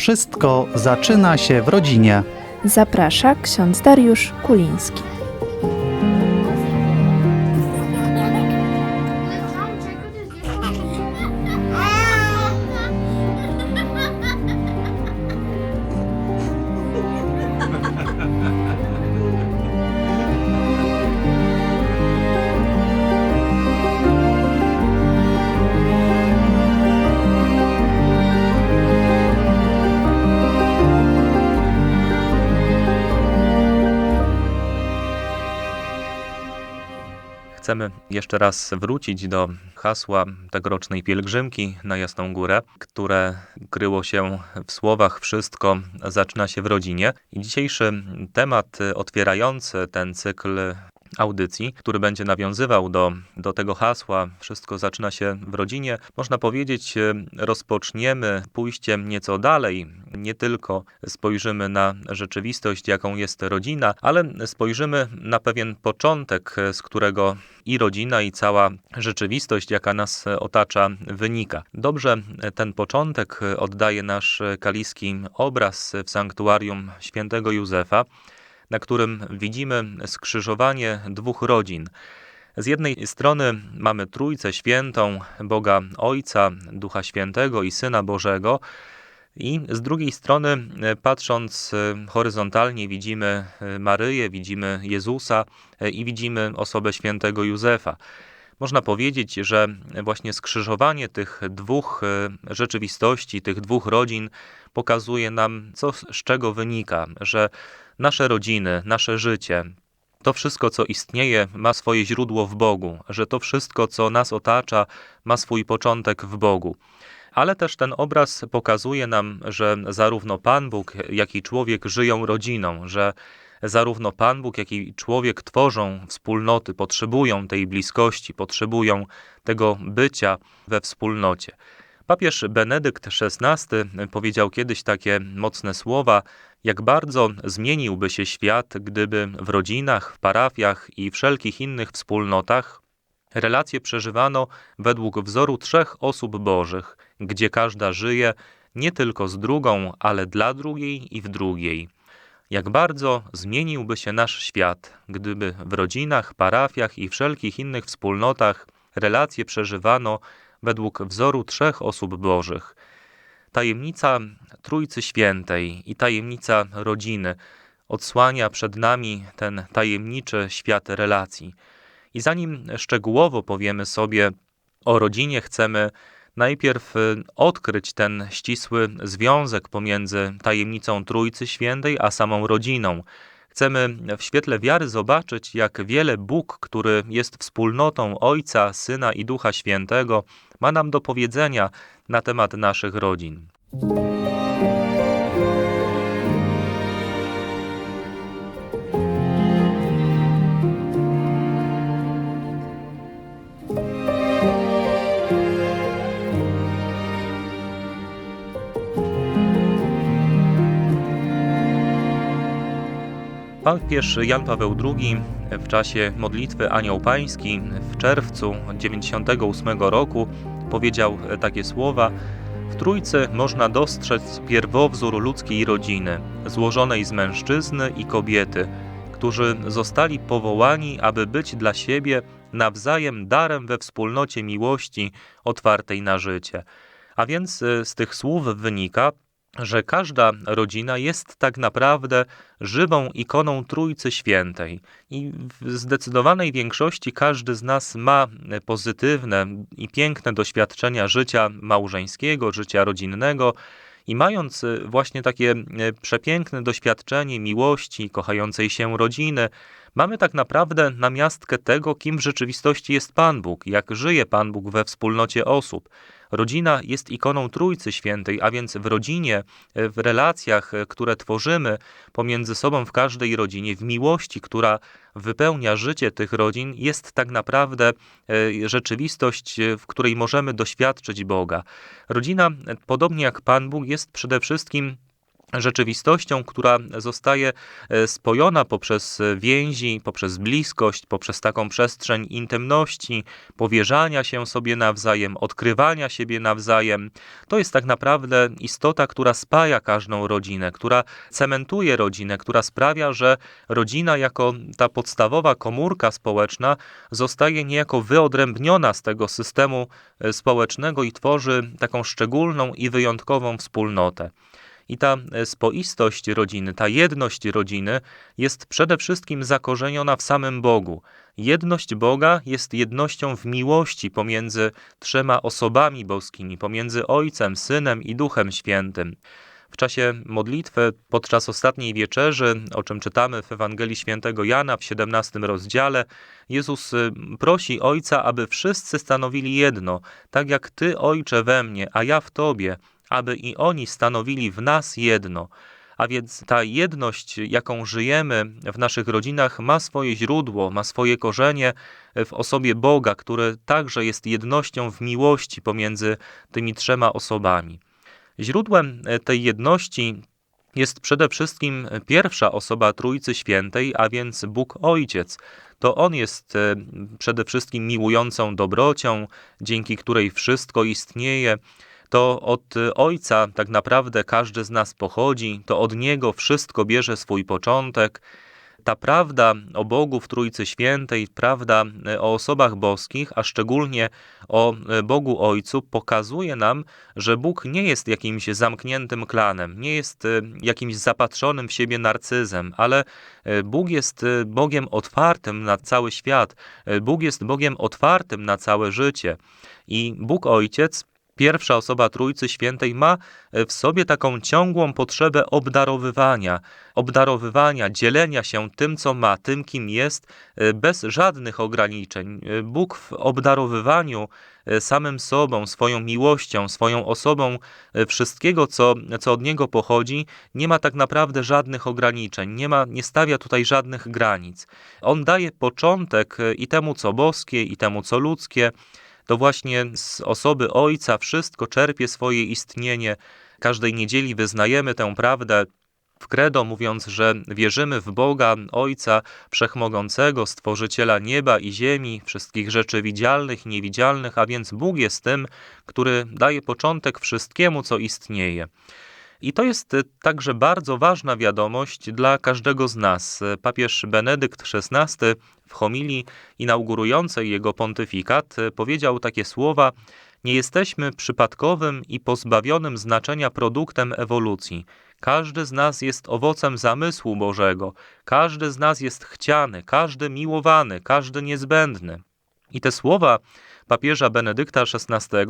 Wszystko zaczyna się w rodzinie. Zaprasza ksiądz Dariusz Kuliński. Chcemy jeszcze raz wrócić do hasła tegorocznej pielgrzymki na Jasną Górę, które kryło się w słowach Wszystko zaczyna się w rodzinie. I dzisiejszy temat otwierający ten cykl audycji, który będzie nawiązywał do, do tego hasła Wszystko zaczyna się w rodzinie, można powiedzieć, rozpoczniemy pójściem nieco dalej. Nie tylko spojrzymy na rzeczywistość, jaką jest rodzina, ale spojrzymy na pewien początek, z którego i rodzina, i cała rzeczywistość, jaka nas otacza, wynika. Dobrze ten początek oddaje nasz kaliski obraz w sanktuarium świętego Józefa na którym widzimy skrzyżowanie dwóch rodzin. Z jednej strony mamy Trójcę Świętą, Boga Ojca, Ducha Świętego i Syna Bożego, i z drugiej strony, patrząc horyzontalnie, widzimy Maryję, widzimy Jezusa i widzimy osobę świętego Józefa. Można powiedzieć, że właśnie skrzyżowanie tych dwóch rzeczywistości, tych dwóch rodzin pokazuje nam, co z czego wynika, że nasze rodziny, nasze życie, to wszystko, co istnieje, ma swoje źródło w Bogu, że to wszystko, co nas otacza, ma swój początek w Bogu. Ale też ten obraz pokazuje nam, że zarówno Pan Bóg, jak i człowiek żyją rodziną, że zarówno Pan Bóg, jak i człowiek tworzą wspólnoty, potrzebują tej bliskości, potrzebują tego bycia we wspólnocie. Papież Benedykt XVI powiedział kiedyś takie mocne słowa, jak bardzo zmieniłby się świat, gdyby w rodzinach, w parafiach i wszelkich innych wspólnotach relacje przeżywano według wzoru trzech osób bożych, gdzie każda żyje nie tylko z drugą, ale dla drugiej i w drugiej. Jak bardzo zmieniłby się nasz świat, gdyby w rodzinach, parafiach i wszelkich innych wspólnotach relacje przeżywano według wzoru trzech osób bożych. Tajemnica Trójcy Świętej i tajemnica rodziny odsłania przed nami ten tajemniczy świat relacji. I zanim szczegółowo powiemy sobie o rodzinie, chcemy najpierw odkryć ten ścisły związek pomiędzy tajemnicą Trójcy Świętej a samą rodziną. Chcemy w świetle wiary zobaczyć, jak wiele Bóg, który jest wspólnotą Ojca, Syna i Ducha Świętego, ma nam do powiedzenia na temat naszych rodzin. Papież Jan Paweł II w czasie modlitwy Anioł Pański w czerwcu 98 roku powiedział takie słowa: W Trójcy można dostrzec pierwowzór ludzkiej rodziny, złożonej z mężczyzny i kobiety, którzy zostali powołani, aby być dla siebie nawzajem darem we wspólnocie miłości otwartej na życie. A więc z tych słów wynika, że każda rodzina jest tak naprawdę żywą ikoną Trójcy Świętej i w zdecydowanej większości każdy z nas ma pozytywne i piękne doświadczenia życia małżeńskiego, życia rodzinnego. I mając właśnie takie przepiękne doświadczenie miłości, kochającej się rodziny, mamy tak naprawdę namiastkę tego, kim w rzeczywistości jest Pan Bóg, jak żyje Pan Bóg we wspólnocie osób. Rodzina jest ikoną Trójcy Świętej, a więc w rodzinie, w relacjach, które tworzymy pomiędzy sobą w każdej rodzinie, w miłości, która wypełnia życie tych rodzin, jest tak naprawdę rzeczywistość, w której możemy doświadczyć Boga. Rodzina, podobnie jak Pan Bóg, jest przede wszystkim rzeczywistością, która zostaje e, spojona poprzez więzi, poprzez bliskość, poprzez taką przestrzeń intymności, powierzania się sobie nawzajem, odkrywania siebie nawzajem. To jest tak naprawdę istota, która spaja każdą rodzinę, która cementuje rodzinę, która sprawia, że rodzina jako ta podstawowa komórka społeczna zostaje niejako wyodrębniona z tego systemu e, społecznego i tworzy taką szczególną i wyjątkową wspólnotę. I ta e, spoistość rodziny, ta jedność rodziny jest przede wszystkim zakorzeniona w samym Bogu. Jedność Boga jest jednością w miłości pomiędzy trzema osobami boskimi, pomiędzy Ojcem, Synem i Duchem Świętym. W czasie modlitwy podczas ostatniej wieczerzy, o czym czytamy w Ewangelii Świętego Jana w 17 rozdziale, Jezus y, prosi Ojca, aby wszyscy stanowili jedno, tak jak Ty, Ojcze, we mnie, a ja w Tobie, aby i oni stanowili w nas jedno. A więc ta jedność, jaką żyjemy w naszych rodzinach, ma swoje źródło, ma swoje korzenie w osobie Boga, który także jest jednością w miłości pomiędzy tymi trzema osobami. Źródłem tej jedności jest przede wszystkim pierwsza osoba Trójcy Świętej, a więc Bóg Ojciec. To On jest e, przede wszystkim miłującą dobrocią, dzięki której wszystko istnieje to od Ojca tak naprawdę każdy z nas pochodzi, to od Niego wszystko bierze swój początek. Ta prawda o Bogu w Trójcy Świętej, prawda o osobach boskich, a szczególnie o Bogu Ojcu, pokazuje nam, że Bóg nie jest jakimś zamkniętym klanem, nie jest jakimś zapatrzonym w siebie narcyzem, ale Bóg jest Bogiem otwartym na cały świat. Bóg jest Bogiem otwartym na całe życie. I Bóg Ojciec pierwsza osoba Trójcy Świętej ma w sobie taką ciągłą potrzebę obdarowywania, obdarowywania, dzielenia się tym, co ma, tym, kim jest, bez żadnych ograniczeń. Bóg w obdarowywaniu samym sobą, swoją miłością, swoją osobą, wszystkiego, co, co od Niego pochodzi, nie ma tak naprawdę żadnych ograniczeń, nie, ma, nie stawia tutaj żadnych granic. On daje początek i temu, co boskie, i temu, co ludzkie, to właśnie z osoby Ojca wszystko czerpie swoje istnienie. Każdej niedzieli wyznajemy tę prawdę w credo, mówiąc, że wierzymy w Boga, Ojca Wszechmogącego, Stworzyciela nieba i ziemi, wszystkich rzeczy widzialnych i niewidzialnych, a więc Bóg jest tym, który daje początek wszystkiemu, co istnieje. I to jest także bardzo ważna wiadomość dla każdego z nas. Papież Benedykt XVI w homilii inaugurującej jego pontyfikat powiedział takie słowa: Nie jesteśmy przypadkowym i pozbawionym znaczenia produktem ewolucji. Każdy z nas jest owocem zamysłu Bożego, każdy z nas jest chciany, każdy miłowany, każdy niezbędny. I te słowa papieża Benedykta XVI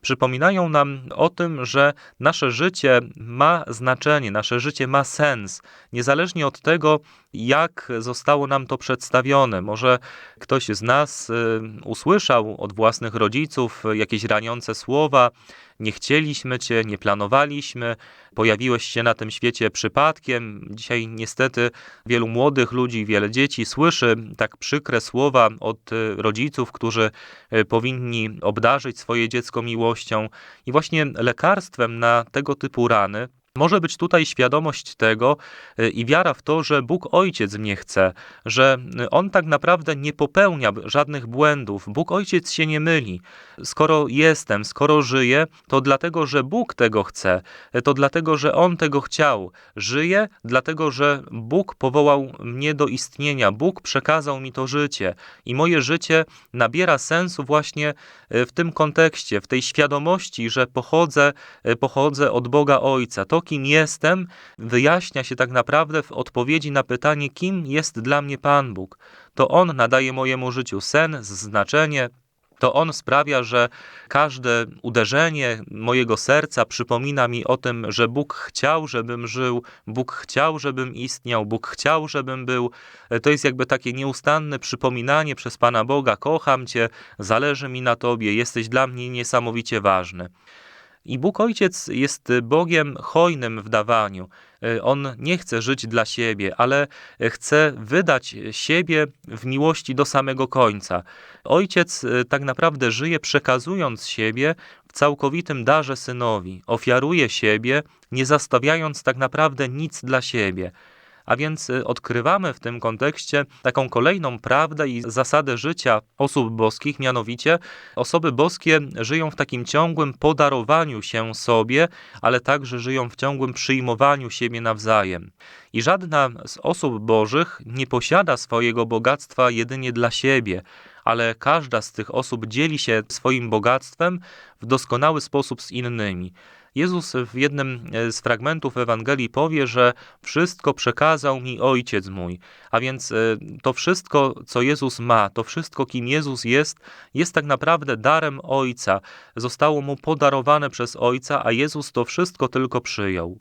przypominają nam o tym, że nasze życie ma znaczenie, nasze życie ma sens, niezależnie od tego, jak zostało nam to przedstawione. Może ktoś z nas y, usłyszał od własnych rodziców jakieś raniące słowa, nie chcieliśmy cię, nie planowaliśmy, pojawiłeś się na tym świecie przypadkiem. Dzisiaj niestety wielu młodych ludzi, wiele dzieci słyszy tak przykre słowa od y, rodziców, którzy y, powinni obdarzyć swoje dziecko miłością. I właśnie lekarstwem na tego typu rany może być tutaj świadomość tego y, i wiara w to, że Bóg Ojciec mnie chce, że On tak naprawdę nie popełnia żadnych błędów. Bóg Ojciec się nie myli. Skoro jestem, skoro żyję, to dlatego, że Bóg tego chce, to dlatego, że On tego chciał. Żyję, dlatego, że Bóg powołał mnie do istnienia, Bóg przekazał mi to życie i moje życie nabiera sensu właśnie y, w tym kontekście, w tej świadomości, że pochodzę, y, pochodzę od Boga Ojca. To, kim jestem, wyjaśnia się tak naprawdę w odpowiedzi na pytanie, kim jest dla mnie Pan Bóg. To On nadaje mojemu życiu sens, znaczenie, to On sprawia, że każde uderzenie mojego serca przypomina mi o tym, że Bóg chciał, żebym żył, Bóg chciał, żebym istniał, Bóg chciał, żebym był. To jest jakby takie nieustanne przypominanie przez Pana Boga: kocham Cię, zależy mi na Tobie, jesteś dla mnie niesamowicie ważny. I Bóg Ojciec jest Bogiem hojnym w dawaniu. Y, On nie chce żyć dla siebie, ale chce wydać siebie w miłości do samego końca. Ojciec y, tak naprawdę żyje przekazując siebie w całkowitym darze synowi. Ofiaruje siebie, nie zostawiając tak naprawdę nic dla siebie. A więc y, odkrywamy w tym kontekście taką kolejną prawdę i zasadę życia osób boskich, mianowicie osoby boskie żyją w takim ciągłym podarowaniu się sobie, ale także żyją w ciągłym przyjmowaniu siebie nawzajem. I żadna z osób bożych nie posiada swojego bogactwa jedynie dla siebie, ale każda z tych osób dzieli się swoim bogactwem w doskonały sposób z innymi. Jezus w jednym e, z fragmentów Ewangelii powie, że wszystko przekazał mi Ojciec mój. A więc e, to wszystko, co Jezus ma, to wszystko, kim Jezus jest, jest tak naprawdę darem Ojca. Zostało mu podarowane przez Ojca, a Jezus to wszystko tylko przyjął.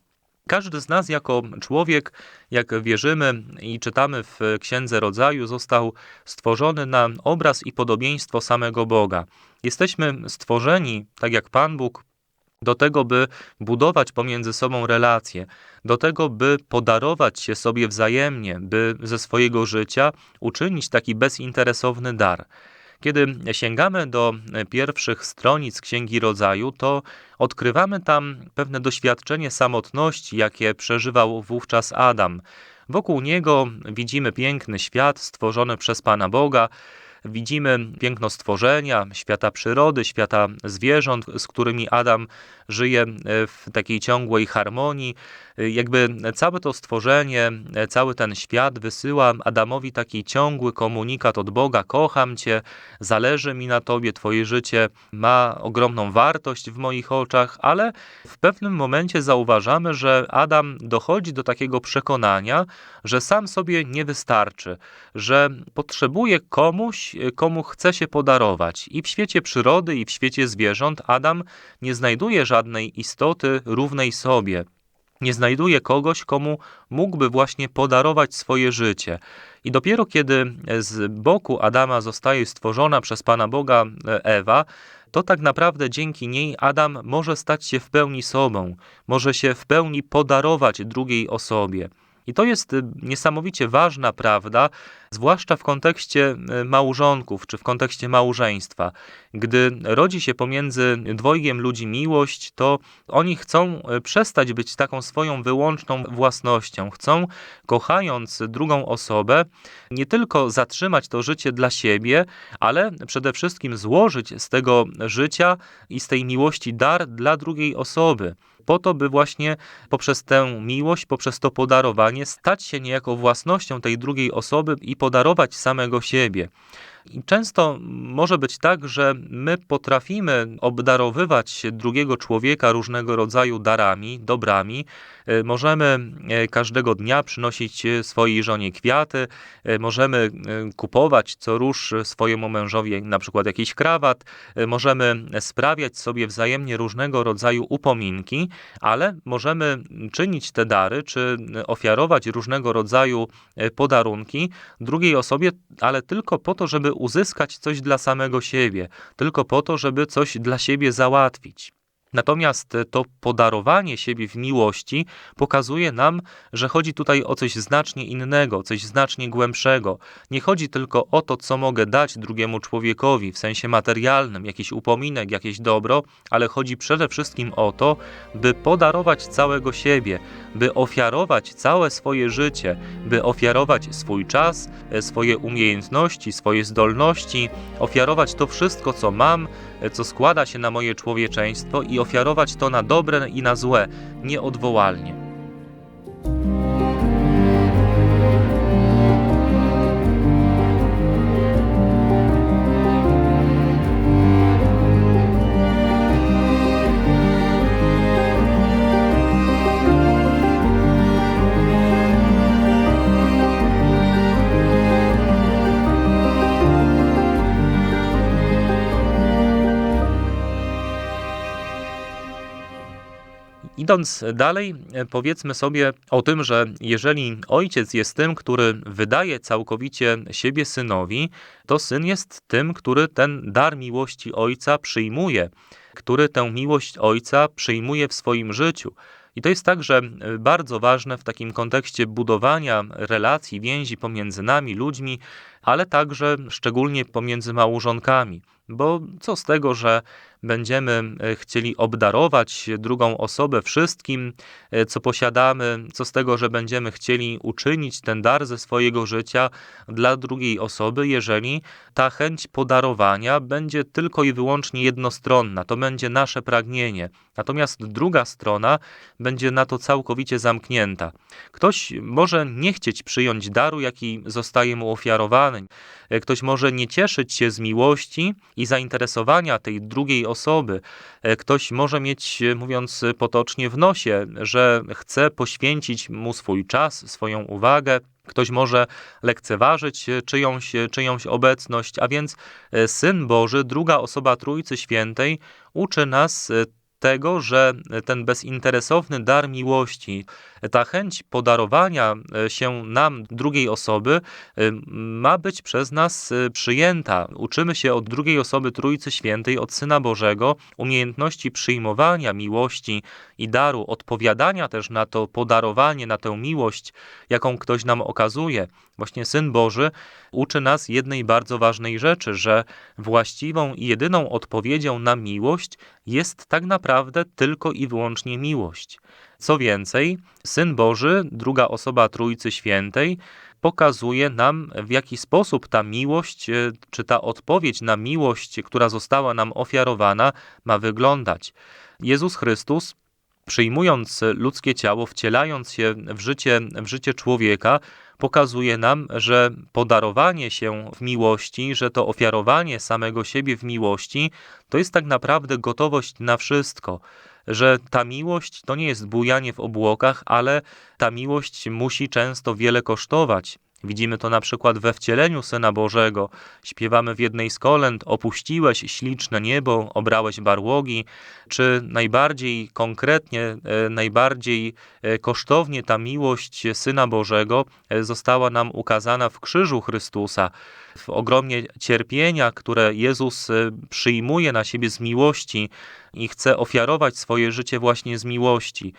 Każdy z nas, jako człowiek, jak wierzymy i czytamy w Księdze Rodzaju, został stworzony na obraz i podobieństwo samego Boga. Jesteśmy stworzeni, tak jak Pan Bóg, do tego, by budować pomiędzy sobą relacje, do tego, by podarować się sobie wzajemnie, by ze swojego życia uczynić taki bezinteresowny dar. Kiedy sięgamy do pierwszych stronic Księgi Rodzaju, to odkrywamy tam pewne doświadczenie samotności, jakie przeżywał wówczas Adam. Wokół niego widzimy piękny świat stworzony przez Pana Boga, widzimy piękno stworzenia, świata przyrody, świata zwierząt, z którymi Adam żyje w takiej ciągłej harmonii. Jakby całe to stworzenie, cały ten świat wysyła Adamowi taki ciągły komunikat od Boga: Kocham Cię, zależy mi na Tobie, Twoje życie ma ogromną wartość w moich oczach, ale w pewnym momencie zauważamy, że Adam dochodzi do takiego przekonania, że sam sobie nie wystarczy, że potrzebuje komuś, komu chce się podarować. I w świecie przyrody, i w świecie zwierząt Adam nie znajduje żadnej istoty równej sobie. Nie znajduje kogoś, komu mógłby właśnie podarować swoje życie. I dopiero kiedy z boku Adama zostaje stworzona przez Pana Boga Ewa, to tak naprawdę dzięki niej Adam może stać się w pełni sobą, może się w pełni podarować drugiej osobie. I to jest niesamowicie ważna prawda, zwłaszcza w kontekście małżonków czy w kontekście małżeństwa. Gdy rodzi się pomiędzy dwojgiem ludzi miłość, to oni chcą przestać być taką swoją wyłączną własnością. Chcą, kochając drugą osobę, nie tylko zatrzymać to życie dla siebie, ale przede wszystkim złożyć z tego życia i z tej miłości dar dla drugiej osoby po to, by właśnie poprzez tę miłość, poprzez to podarowanie stać się niejako własnością tej drugiej osoby i podarować samego siebie. I często może być tak, że my potrafimy obdarowywać drugiego człowieka różnego rodzaju darami, dobrami. Możemy każdego dnia przynosić swojej żonie kwiaty, możemy kupować co róż swojemu mężowi na przykład jakiś krawat, możemy sprawiać sobie wzajemnie różnego rodzaju upominki, ale możemy czynić te dary, czy ofiarować różnego rodzaju podarunki drugiej osobie, ale tylko po to, żeby uzyskać coś dla samego siebie, tylko po to, żeby coś dla siebie załatwić. Natomiast to podarowanie siebie w miłości pokazuje nam, że chodzi tutaj o coś znacznie innego, coś znacznie głębszego. Nie chodzi tylko o to, co mogę dać drugiemu człowiekowi w sensie materialnym, jakiś upominek, jakieś dobro, ale chodzi przede wszystkim o to, by podarować całego siebie, by ofiarować całe swoje życie, by ofiarować swój czas, swoje umiejętności, swoje zdolności, ofiarować to wszystko, co mam, co składa się na moje człowieczeństwo i ofiarować to na dobre i na złe, nieodwołalnie. Idąc dalej, powiedzmy sobie o tym, że jeżeli ojciec jest tym, który wydaje całkowicie siebie synowi, to syn jest tym, który ten dar miłości ojca przyjmuje, który tę miłość ojca przyjmuje w swoim życiu. I to jest także bardzo ważne w takim kontekście budowania relacji, więzi pomiędzy nami, ludźmi, ale także szczególnie pomiędzy małżonkami. Bo co z tego, że będziemy e, chcieli obdarować drugą osobę wszystkim, e, co posiadamy, co z tego, że będziemy chcieli uczynić ten dar ze swojego życia dla drugiej osoby, jeżeli ta chęć podarowania będzie tylko i wyłącznie jednostronna, to będzie nasze pragnienie. Natomiast druga strona będzie na to całkowicie zamknięta. Ktoś może nie chcieć przyjąć daru, jaki zostaje mu ofiarowany. E, Ktoś może nie cieszyć się z miłości i zainteresowania tej drugiej osoby. E, Ktoś może mieć, e, mówiąc potocznie, w nosie, że chce poświęcić mu swój czas, swoją uwagę. Ktoś może lekceważyć e, czyjąś, czyjąś obecność, a więc e, Syn Boży, druga osoba Trójcy Świętej, uczy nas e, tego, że ten bezinteresowny dar miłości, ta chęć podarowania e, się nam drugiej osoby e, ma być przez nas e, przyjęta. Uczymy się od drugiej osoby Trójcy Świętej, od Syna Bożego, umiejętności przyjmowania miłości i daru, odpowiadania też na to podarowanie, na tę miłość, jaką ktoś nam okazuje. Właśnie Syn Boży uczy nas jednej bardzo ważnej rzeczy, że właściwą i jedyną odpowiedzią na miłość jest tak naprawdę tylko i wyłącznie miłość. Co więcej, Syn Boży, druga osoba Trójcy Świętej, pokazuje nam, w jaki sposób ta miłość, e, czy ta odpowiedź na miłość, która została nam ofiarowana, ma wyglądać. Jezus Chrystus, przyjmując ludzkie ciało, wcielając się w życie, w życie człowieka, pokazuje nam, że podarowanie się w miłości, że to ofiarowanie samego siebie w miłości, to jest tak naprawdę gotowość na wszystko że ta miłość to nie jest bujanie w obłokach, ale ta miłość musi często wiele kosztować. Widzimy to na przykład we wcieleniu Syna Bożego. Śpiewamy w jednej z kolęd: Opuściłeś śliczne niebo, obrałeś barłogi. Czy najbardziej konkretnie, e, najbardziej e, kosztownie ta miłość Syna Bożego e, została nam ukazana w krzyżu Chrystusa, w ogromnie cierpienia, które Jezus przyjmuje na siebie z miłości i chce ofiarować swoje życie właśnie z miłości.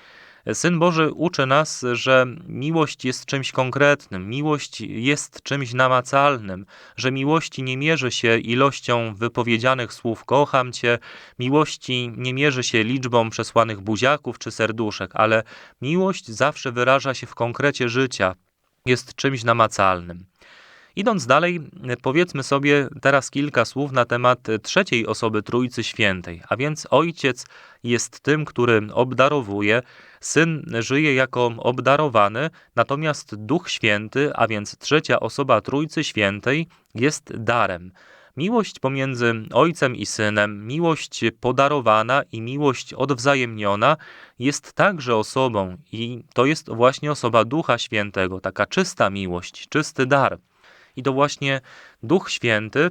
Syn Boży uczy nas, że miłość jest czymś konkretnym, miłość jest czymś namacalnym, że miłości nie mierzy się ilością wypowiedzianych słów kocham cię, miłości nie mierzy się liczbą przesłanych buziaków czy serduszek, ale miłość zawsze wyraża się w konkrecie życia, jest czymś namacalnym. Idąc dalej, powiedzmy sobie teraz kilka słów na temat trzeciej osoby Trójcy Świętej, a więc Ojciec jest tym, który obdarowuje, Syn żyje jako obdarowany, natomiast Duch Święty, a więc trzecia osoba Trójcy Świętej, jest darem. Miłość pomiędzy Ojcem i Synem, miłość podarowana i miłość odwzajemniona jest także osobą, i to jest właśnie osoba Ducha Świętego, taka czysta miłość, czysty dar. I to właśnie Duch Święty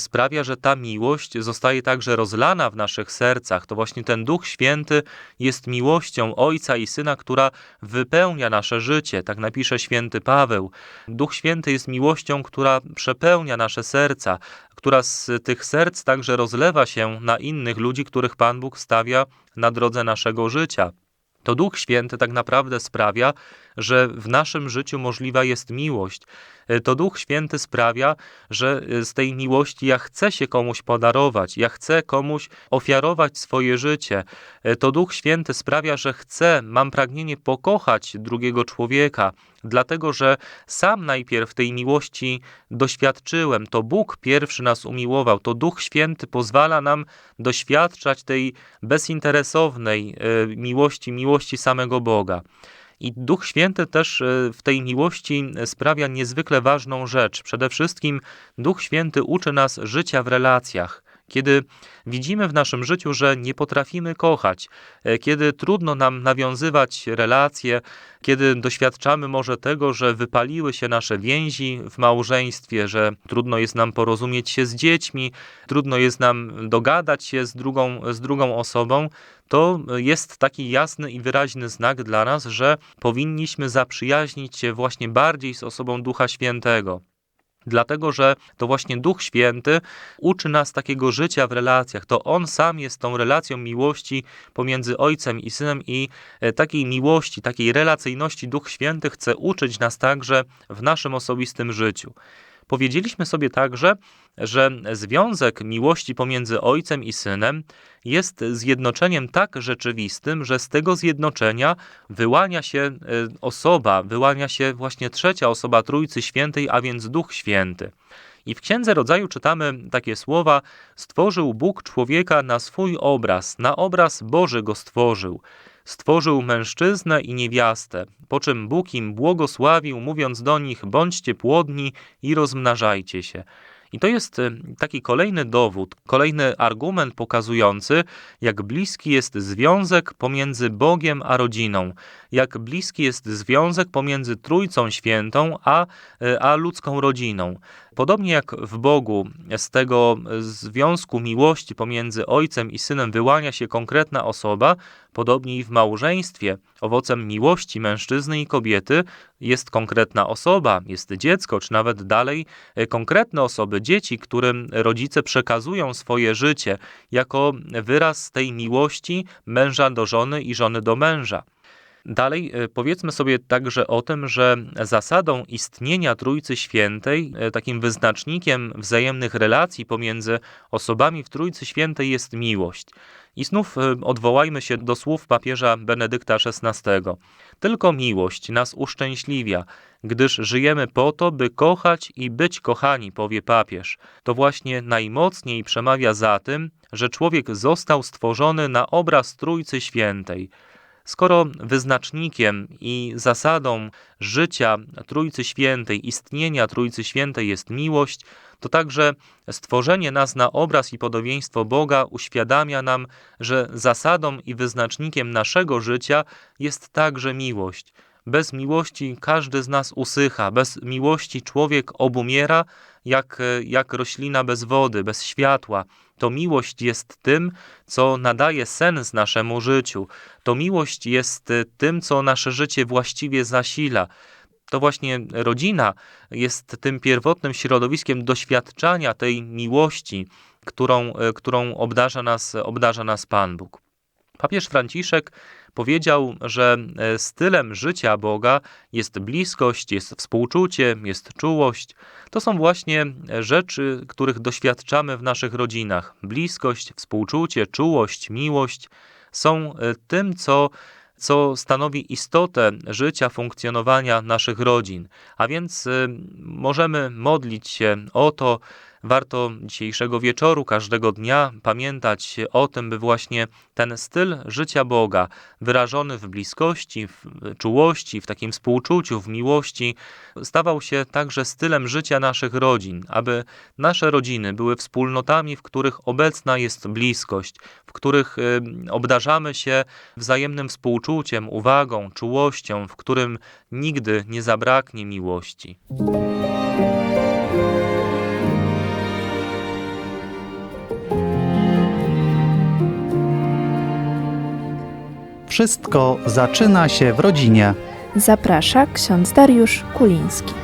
sprawia, że ta miłość zostaje także rozlana w naszych sercach. To właśnie ten Duch Święty jest miłością Ojca i Syna, która wypełnia nasze życie. Tak napisze święty Paweł. Duch Święty jest miłością, która przepełnia nasze serca, która z tych serc także rozlewa się na innych ludzi, których Pan Bóg stawia na drodze naszego życia. To Duch Święty tak naprawdę sprawia, że w naszym życiu możliwa jest miłość. To Duch Święty sprawia, że z tej miłości ja chcę się komuś podarować, ja chcę komuś ofiarować swoje życie. To Duch Święty sprawia, że chcę, mam pragnienie pokochać drugiego człowieka, dlatego że sam najpierw tej miłości doświadczyłem. To Bóg pierwszy nas umiłował, to Duch Święty pozwala nam doświadczać tej bezinteresownej e, miłości, miłości samego Boga. I Duch Święty też e, w tej miłości sprawia niezwykle ważną rzecz. Przede wszystkim Duch Święty uczy nas życia w relacjach. Kiedy widzimy w naszym życiu, że nie potrafimy kochać, e, kiedy trudno nam nawiązywać relacje, kiedy doświadczamy może tego, że wypaliły się nasze więzi w małżeństwie, że trudno jest nam porozumieć się z dziećmi, trudno jest nam dogadać się z drugą, z drugą osobą, to jest taki jasny i wyraźny znak dla nas, że powinniśmy zaprzyjaźnić się właśnie bardziej z osobą Ducha Świętego. Dlatego, że to właśnie Duch Święty uczy nas takiego życia w relacjach. To On sam jest tą relacją miłości pomiędzy Ojcem i Synem i e, takiej miłości, takiej relacyjności Duch Święty chce uczyć nas także w naszym osobistym życiu. Powiedzieliśmy sobie także, że związek miłości pomiędzy Ojcem i Synem jest zjednoczeniem tak rzeczywistym, że z tego zjednoczenia wyłania się e, osoba, wyłania się właśnie trzecia osoba Trójcy Świętej, a więc Duch Święty. I w Księdze Rodzaju czytamy takie słowa: Stworzył Bóg człowieka na swój obraz, na obraz Boży go stworzył. Stworzył mężczyznę i niewiastę, po czym Bóg im błogosławił, mówiąc do nich: Bądźcie płodni i rozmnażajcie się. I to jest e, taki kolejny dowód, kolejny argument pokazujący, jak bliski jest związek pomiędzy Bogiem a rodziną, jak bliski jest związek pomiędzy Trójcą Świętą a, e, a ludzką rodziną. Podobnie jak w Bogu z tego związku miłości pomiędzy Ojcem i Synem wyłania się konkretna osoba, podobnie i w małżeństwie owocem miłości mężczyzny i kobiety jest konkretna osoba, jest dziecko, czy nawet dalej e, konkretne osoby, dzieci, którym rodzice przekazują swoje życie jako wyraz tej miłości męża do żony i żony do męża. Dalej e, powiedzmy sobie także o tym, że zasadą istnienia Trójcy Świętej, e, takim wyznacznikiem wzajemnych relacji pomiędzy osobami w Trójcy Świętej jest miłość. I znów e, odwołajmy się do słów papieża Benedykta XVI. Tylko miłość nas uszczęśliwia, gdyż żyjemy po to, by kochać i być kochani, powie papież. To właśnie najmocniej przemawia za tym, że człowiek został stworzony na obraz Trójcy Świętej. Skoro wyznacznikiem i zasadą życia Trójcy Świętej, istnienia Trójcy Świętej jest miłość, to także stworzenie nas na obraz i podobieństwo Boga uświadamia nam, że zasadą i wyznacznikiem naszego życia jest także miłość. Bez miłości każdy z nas usycha, bez miłości człowiek obumiera, jak, jak roślina bez wody, bez światła. To miłość jest tym, co nadaje sens naszemu życiu. To miłość jest tym, co nasze życie właściwie zasila. To właśnie rodzina jest tym pierwotnym środowiskiem doświadczania tej miłości, którą, którą obdarza, nas, obdarza nas Pan Bóg. Papież Franciszek powiedział, że stylem życia Boga jest bliskość, jest współczucie, jest czułość. To są właśnie rzeczy, których doświadczamy w naszych rodzinach. Bliskość, współczucie, czułość, miłość są tym, co co stanowi istotę życia, funkcjonowania naszych rodzin. A więc możemy modlić się o to, warto dzisiejszego wieczoru, każdego dnia pamiętać o tym, by właśnie ten styl życia Boga, wyrażony w bliskości, w czułości, w takim współczuciu, w miłości, stawał się także stylem życia naszych rodzin, aby nasze rodziny były wspólnotami, w których obecna jest bliskość, w których y, obdarzamy się wzajemnym współczuciem, uwagą, czułością, w którym nigdy nie zabraknie miłości. Wszystko zaczyna się w rodzinie. Zaprasza ksiądz Dariusz Kuliński.